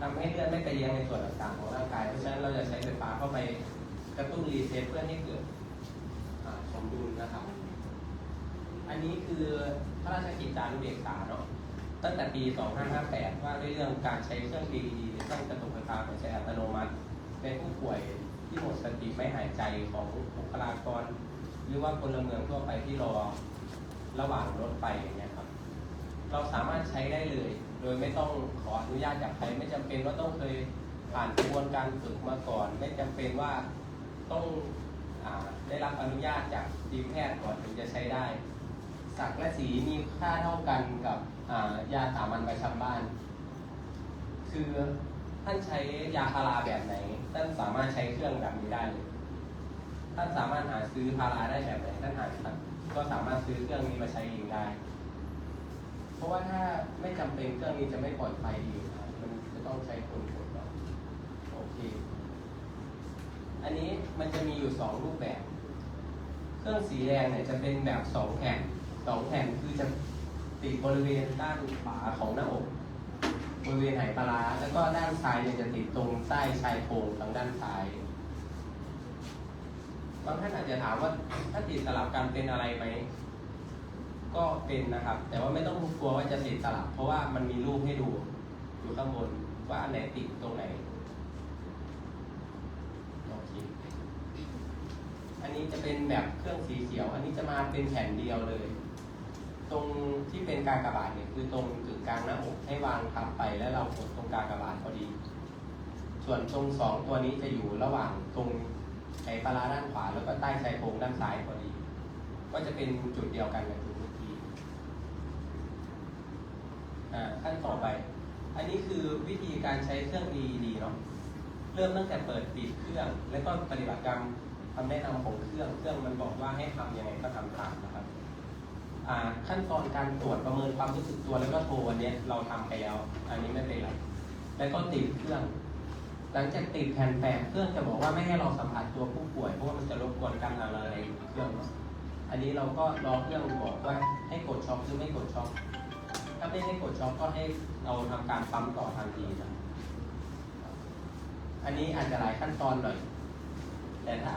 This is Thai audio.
ทำให้เลือดไม่ไปเลี้ยงในส่วนต่างๆของร่างกาย เพราะฉะนั้นเราจะใช้ไฟฟ้าเข้าไปกระตุ้นรีเซ็ตเพื่อให้เกิดสมดุลนะครับ อันนี้คือพระราชกิจจานุเบกษาเนาะ ตั้งแต่ปี 2558 ว่าด้วยเรื่องการใช้เครื่อง AED หรือเครื่องกระตุกไฟฟ้าหัวใจอัตโนมัติเป็นผู้ป่วยที่หมดสติไม่หายใจของบุคลากร หรือว่าพละเมืองทั่วไปที่รอระหว่างรถไฟอย่างเงี้ยครับ เราสามารถใช้ได้เลย โดยไม่ต้องขออนุญาตจากใครไม่จำเป็นว่าต้องเคยผ่านกระบวนการฝึกมาก่อน ไม่จำเป็นว่าต้องอาได้รับอนุญาตจากทีมแพทย์ก่อนถึงจะใช้ได้ สักและสีมีค่าเท่ากันกับอ่ายาสามัญประจำบ้าน คือท่านใช้ยาพาราแบบไหน ท่านสามารถใช้เครื่องแบบนี้ได้เลยท่านสามารถหาซื้อพาราได้แบบไหนท่านหาก็สามารถซื้อเครื่องนี้มาใช้เองได้ เพราะว่าถ้าไม่จำเป็นเครื่องนี้จะไม่ปลอดภัยดีครับมันจะต้องใช้คนกดเนาโอเค อันนี้มันจะมีอยู่สองรูปแบบ เครื่องสีแดงเนี่ยจะเป็นแบบสองแผ่นสองแผ่นคือจะติดบริเวณด้านขวาของหน้าอกบริเวณไหปลาร้าแล้วก็ด้านซ้ายเนี่ยจะติดตรงใต้ชายโครงทางด้านซ้ายบางท่านอาจจะถามว่าถ้าติดสลับกันเป็นอะไรไหม ก็เป็นนะครับ แต่ว่าไม่ต้องกลัวว่าจะติดสลับ เพราะว่ามันมีรูปให้ดูอยู่ข้างบนว่าอันไหนติดตรงไหนโอเคอันนี้จะเป็นแบบเครื่องสีเขียว อันนี้จะมาเป็นแผ่นเดียวเลย ตรงที่เป็นการกระบาทเนี่ยคือตรงกึ่งกลางหน้าอกให้วางทับไปแล้วเรากดตรงการกระบาทพอดี ส่วนตรงสองตัวนี้จะอยู่ระหว่างตรงไขปลาร้าด้านขวาแล้วก็ใต้ชายโครงด้านซ้ายพอดี ก็จะเป็นจุดเดียวกันกับจุดเมื่อกี้อ่ขั้นต่อไป อันนี้คือวิธีการใช้เครื่อง EED เนาะ เริ่มตั้งแต่เปิดปิดเครื่อง แล้วก็ปฏิบัติกรรมคำแนะนำของเครื่อง เครื่องมันบอกว่าให้ทำยังไงก็ทำตามนะครับ ขั้นตอนการตรวจประเมินความรู้สึกตัวแล้วก็โทรวันนี้เราทำไปแล้ว อันนี้ไม่เป็นไร แล้วก็ติดเครื่อง หลังจากติดแผ่นแปะเครื่องจะบอกว่าไม่ให้เราสัมผัสตัวผู้ป่วยเพราะว่ามันจะรบกวนการทำอะไรเครื่องเนอะ อันนี้เราก็รอเครื่องบอกว่าให้กดช็อคหรือไม่กดช็อคถ้าไม่ให้กดช็อคก็ให้เราทำการปั๊มต่อทันทีนะอันนี้อาจจะหลายขั้นตอนหน่อยแต่ถ้าเอา